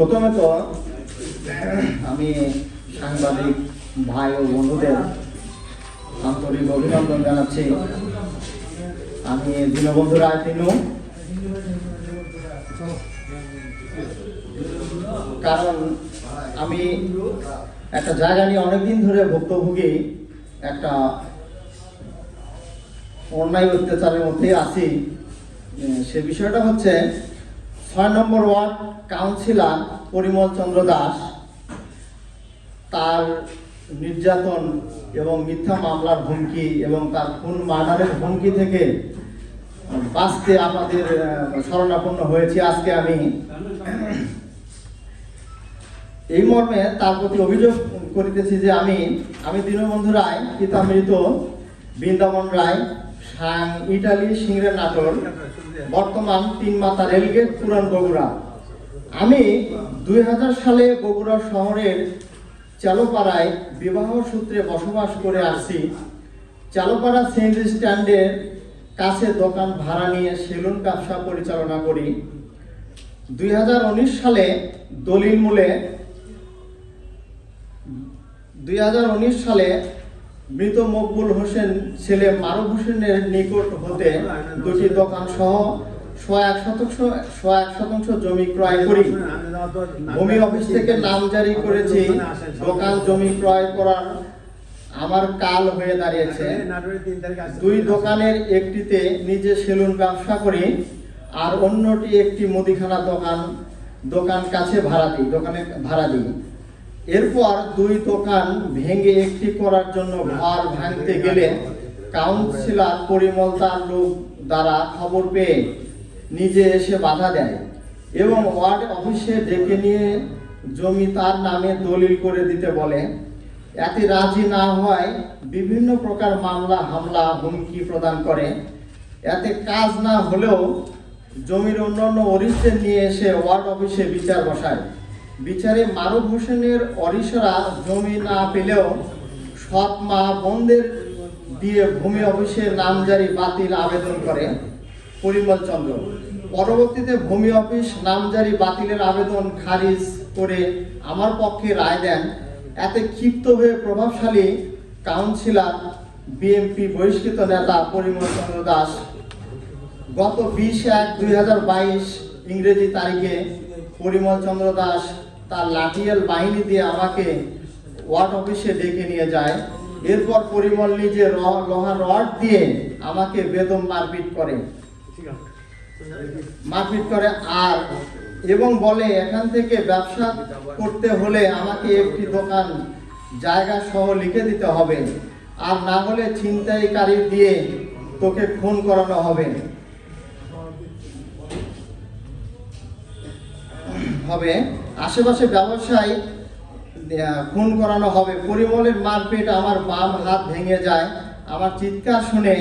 প্রথমে তো আমি সাংবাদিক ভাই ও বন্ধুদের আন্তরিক অভিনন্দন জানাচ্ছি। আমি দীনবন্ধু রায় তিনু কারণ আমি একটা জায়গা নিয়ে অনেকদিন ধরে ভুক্তভোগী, একটা অন্যায় অত্যাচারের মধ্যেই আছি। সে বিষয়টা হচ্ছে ছয় নম্বর ওয়ার্ড কাউন্সিলর পরিমল চন্দ্র দাস। তার নির্যাতন এবং মিথ্যা মামলার হুমকি এবং তার খুন মার্ডারের হুমকি থেকে বাঁচতে আমাদের আহ, শরণাপন্ন হয়েছি আজকে আমি। এই মর্মে তার প্রতি অভিযোগ করিতেছি যে আমি আমি দীনবন্ধু রায় পিতামৃত বৃন্দাবন রায় ইটালি সিংড়ে নাটোর, বর্তমান তিন মাতা রেলগেট পুরান বগুড়া। আমি দুই হাজার সালে বগুড়া শহরের চালোপাড়ায় বিবাহ সূত্রে বসবাস করে আসছি চালোপাড়া সিএনজি স্ট্যান্ডের কাছে দোকান ভাড়া নিয়ে সেলুন ব্যবসা পরিচালনা করি। দুই হাজার উনিশ সালে দলিল মূলে দুই হাজার উনিশ সালে মৃত মকবুল হোসেন ছেলে মারুফ হোসেনের নিকট হতে দুটি দোকান সহ এক শতাংশ এক শতাংশ জমি ক্রয় করি। ভূমি অফিস থেকে নাম জারি করেছি। দোকান জমি ক্রয় করার আমার কাল হয়ে দাঁড়িয়েছে। দুই দোকানের একটিতে নিজে সেলুন ব্যবসা করি আর অন্যটি একটি মুদিখানা দোকান দোকান কাছে ভাড়া দিই, দোকানে ভাড়া দিই। এরপর দুই দোকান ভেঙে একটি করার জন্য ঘর ভাঙতে গেলে কাউন্সিলর পরিমল তার লোক দ্বারা খবর পেয়ে নিজে এসে বাধা দেয় এবং ওয়ার্ড অফিসে ডেকে নিয়ে জমি তার নামে দলিল করে দিতে বলে। এতে রাজি না হয় বিভিন্ন প্রকার মামলা, হামলা, হুমকি প্রদান করে। এতে কাজ না হলেও জমির অন্যান্য অরিস্টের নিয়ে এসে ওয়ার্ড অফিসে বিচার বসায়। বিচারে মারুফ হোসেনের অরিসরা জমি না পেলেও সৎ মা বোনদের দিয়ে ভূমি অফিসে নামজারি বাতিল আবেদন করে পরিমল চন্দ্র। পরবর্তীতে ভূমি অফিস নামজারি বাতিলের আবেদন খারিজ করে আমার পক্ষে রায় দেন। এতে ক্ষিপ্ত হয়ে প্রভাবশালী কাউন্সিলর, বিএমপি বহিষ্কৃত নেতা পরিমল চন্দ্র দাস গত বিশ এক দুই ইংরেজি তারিখে পরিমল চন্দ্র দাস তার লাঠিয়াল বাহিনী দিয়ে আমাকে ওয়ার্ড অফিসে ডেকে নিয়ে যায়। এরপর পরিমল নিজে লোহার রড দিয়ে আমাকে বেদম মারপিট করে। মারপিট করে আর এবং বলে, এখান থেকে ব্যবসা করতে হলে আমাকে একটি দোকান জায়গা সহ লিখে দিতে হবে। আর না হলে ছিনতাইকারী দিয়ে তোকে খুন করানো হবে। হবে। আশেপাশে ব্যবসায় খুন করানো হবে। পরিমলের মারপিট আমার বাম হাত ভেঙে যায়। আমার চিৎকার শুনে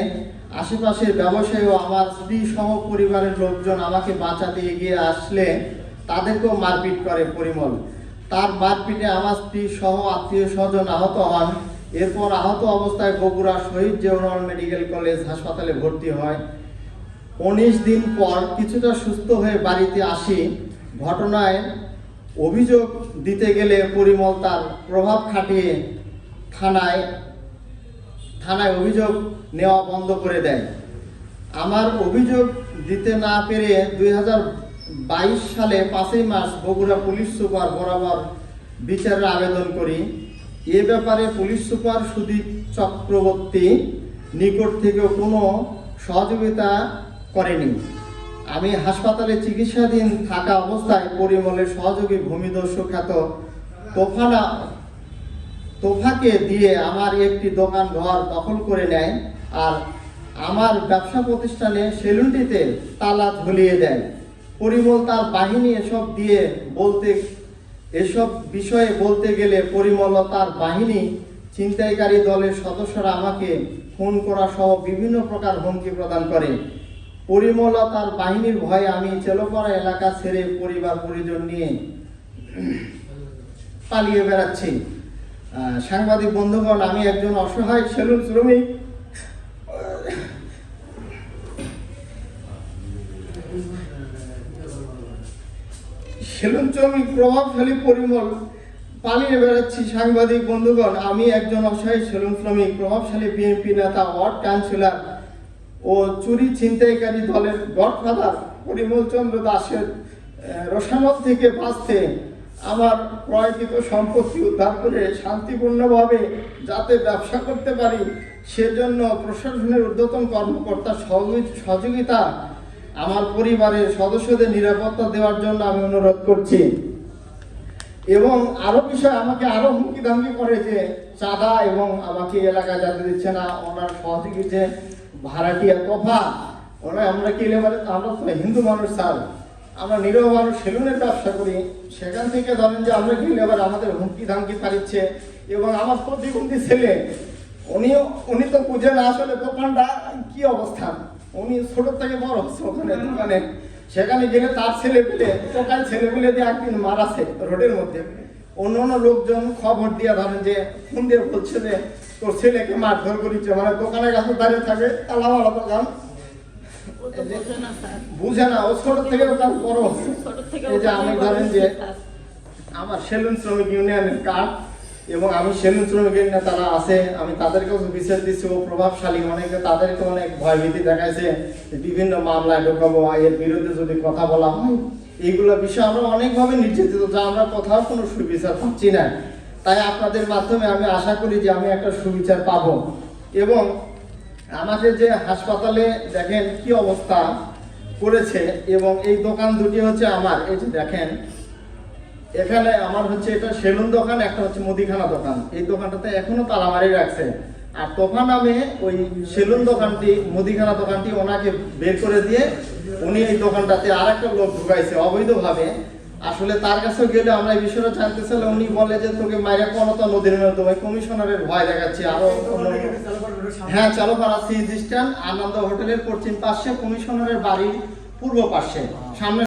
আশেপাশের ব্যবসায়ী ও আমার স্ত্রী সহ পরিবারের লোকজন আমাকে বাঁচাতে এগিয়ে আসলে তাদেরকেও মারপিট করে পরিমল। তার মারপিটে আমার স্ত্রী সহ আত্মীয় স্বজন আহত হন। এরপর আহত অবস্থায় বগুড়া শহীদ জওহরলাল মেডিকেল কলেজ হাসপাতালে ভর্তি হয়। উনিশ দিন পর কিছুটা সুস্থ হয়ে বাড়িতে আসি। ঘটনায় অভিযোগ দিতে গেলে পরিমল তার প্রভাব খাটিয়ে থানায় থানায় অভিযোগ নেওয়া বন্ধ করে দেয়। আমার অভিযোগ দিতে না পেরে দুই হাজার বাইশ সালে পাঁচই মার্চ বগুড়া পুলিশ সুপার বরাবর বিচারের আবেদন করি। এ ব্যাপারে পুলিশ সুপার সুদীপ চক্রবর্তী নিকট থেকে কোনো সহযোগিতা করেনি। আমি হাসপাতালে চিকিৎসাধীন থাকা অবস্থায় পরিমলের সহযোগী ভূমিদস্যু খ্যাত তোফানা তোফাকে দিয়ে আমার একটি দোকান ঘর দখল করে নেয় আর আমার ব্যবসা প্রতিষ্ঠানে সেলুনটিতে তালা ঝুলিয়ে দেয়। পরিমল তার বাহিনী এসব দিয়ে বলতে এসব বিষয়ে বলতে গেলে পরিমল তার বাহিনী ছিনতাইকারী দলের সদস্যরা আমাকে ফোন করা সহ বিভিন্ন প্রকার হুমকি প্রদান করে। পরিমল তার বাহিনীর ভয়ে আমি চেলোপাড়া এলাকা ছেড়ে পরিবার পরিজন নিয়ে পালিয়ে বেড়াচ্ছি। সাংবাদিক বন্ধুগণ, আমি একজন অসহায় সেলুন শ্রমিক। সেলুন শ্রমিক প্রভাবশালী পরিমল পালিয়ে বেড়াচ্ছি। সাংবাদিক বন্ধুগণ, আমি একজন অসহায় সেলুন শ্রমিক, প্রভাবশালী বিএনপি নেতা, ওয়ার্ড কাউন্সিলর। ও চুরি ছিনতাইকারী দলের গডফাদার পরিমল চন্দ্র দাসের আহ, রসামত থেকে বাঁচতে আমার ক্রয়কৃত সম্পত্তি উদ্ধার করে শান্তিপূর্ণভাবে যাতে ব্যবসা করতে পারি সেজন্য প্রশাসনের ঊর্ধ্বতন কর্মকর্তার সহযোগিতা আমার পরিবারের সদস্যদের নিরাপত্তা দেওয়ার জন্য আমি অনুরোধ করছি। এবং আরও বিষয় আমাকে আরও হুমকি ধামকি করে যে চাঁদা এবং আমাকে এলাকায় যাতে দিচ্ছে না ওনার সহযোগী যে ভাড়াটিয়া কফা, ওরা আমরা কি এবারে আমরা তো হিন্দু মানুষ, স্যার। আমরা নিরহ মানুষ সেলুনের ব্যবসা করি। সেখান থেকে ধরেন যে আমরা গেলে এবার আমাদের হুমকি ধামকি পারিচ্ছে এবং আমার প্রতিবন্ধী ছেলে উনি উনি তো বুঝে না আসলে দোকানটা কি অবস্থান উনি ছোট থেকে বড় হচ্ছে ওখানে দোকানে। সেখানে গেলে তার ছেলে পেলে টোকাল ছেলে পেলে দিয়ে একদিন মারাছে রোডের মধ্যে। অন্য অন্য লোকজন খবর দিয়ে ধরেন যে ফোন দিয়ে বলছে যে তোর ছেলেকে মারধর করেছে। মানে দোকানের কাছে দাঁড়িয়ে থাকে তালা তালাওয়ালা দোকান বোঝে না ও ছোট থেকে ওখানে বড়। এই যে আমি ধরেন যে আমার সেলুন শ্রমিক ইউনিয়নের কার্ড এবং আমি সেলুন শ্রমিক ইউনিয়নে তারা আছে আমি তাদেরকেও বিচার দিচ্ছি। ও প্রভাবশালী অনেকে তাদেরকে অনেক ভয়ভীতি দেখাইছে বিভিন্ন মামলায় ঢোকাবো এর বিরুদ্ধে যদি কথা বলা হয় এইগুলো বিষয়ে আমরা অনেকভাবে নির্যাতিত, যা আমরা কোথাও কোনো সুবিচার পাচ্ছি না। তাই আপনাদের মাধ্যমে আমি আশা করি যে আমি একটা সুবিচার পাবো। এবং আমাদের যে হাসপাতালে দেখেন কি অবস্থা করেছে, এবং এই দোকান দুটি হচ্ছে আমার, এই যে দেখেন। এখানে আমার হচ্ছে এটা সেলুন দোকান, একটা হচ্ছে মুদিখানা দোকান। এই দোকানটাতে এখনও তালামারি রাখছে আর তোফা নামে ওই সেলুন দোকানটি, মুদিখানা দোকানটি ওনাকে বের করে দিয়ে উনি এই দোকানটাতে আর একটা লোক ঢুকাইছে অবৈধভাবে। আসলে তার কাছে গেলে আমরা এই বিষয়টা জানতে চাইলে উনি বলে যে, তোকে মাইরা কোনো নদীর ওই কমিশনারের ভয় দেখাচ্ছি। আরও হ্যাঁ চালুপাড়া সি স্ট্যান্ড, আনন্দ হোটেলের পশ্চিম পাশে কমিশনারের বাড়ির পূর্ব পাশে। সামনে